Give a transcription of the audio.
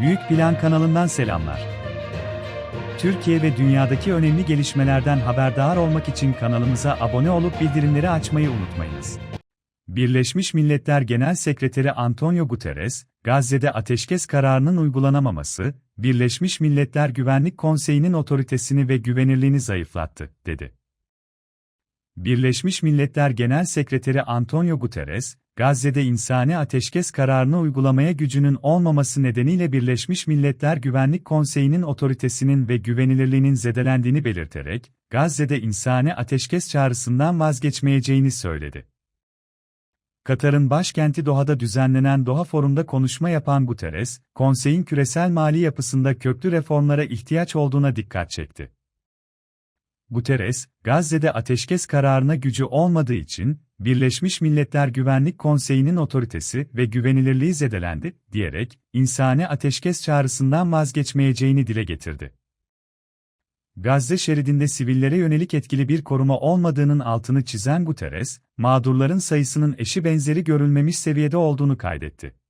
Büyük Plan kanalından selamlar. Türkiye ve dünyadaki önemli gelişmelerden haberdar olmak için kanalımıza abone olup bildirimleri açmayı unutmayınız. Birleşmiş Milletler Genel Sekreteri Antonio Guterres, Gazze'de ateşkes kararının uygulanamaması, Birleşmiş Milletler Güvenlik Konseyi'nin otoritesini ve güvenirliğini zayıflattı, dedi. Birleşmiş Milletler Genel Sekreteri Antonio Guterres, Gazze'de insani ateşkes kararını uygulamaya gücünün olmaması nedeniyle Birleşmiş Milletler Güvenlik Konseyi'nin otoritesinin ve güvenilirliğinin zedelendiğini belirterek, Gazze'de insani ateşkes çağrısından vazgeçmeyeceğini söyledi. Katar'ın başkenti Doha'da düzenlenen Doha Forum'da konuşma yapan Guterres, konseyin küresel mali yapısında köklü reformlara ihtiyaç olduğuna dikkat çekti. Guterres, Gazze'de ateşkes kararına gücü olmadığı için, Birleşmiş Milletler Güvenlik Konseyi'nin otoritesi ve güvenilirliği zedelendi, diyerek, insani ateşkes çağrısından vazgeçmeyeceğini dile getirdi. Gazze şeridinde sivillere yönelik etkili bir koruma olmadığının altını çizen Guterres, mağdurların sayısının eşi benzeri görülmemiş seviyede olduğunu kaydetti.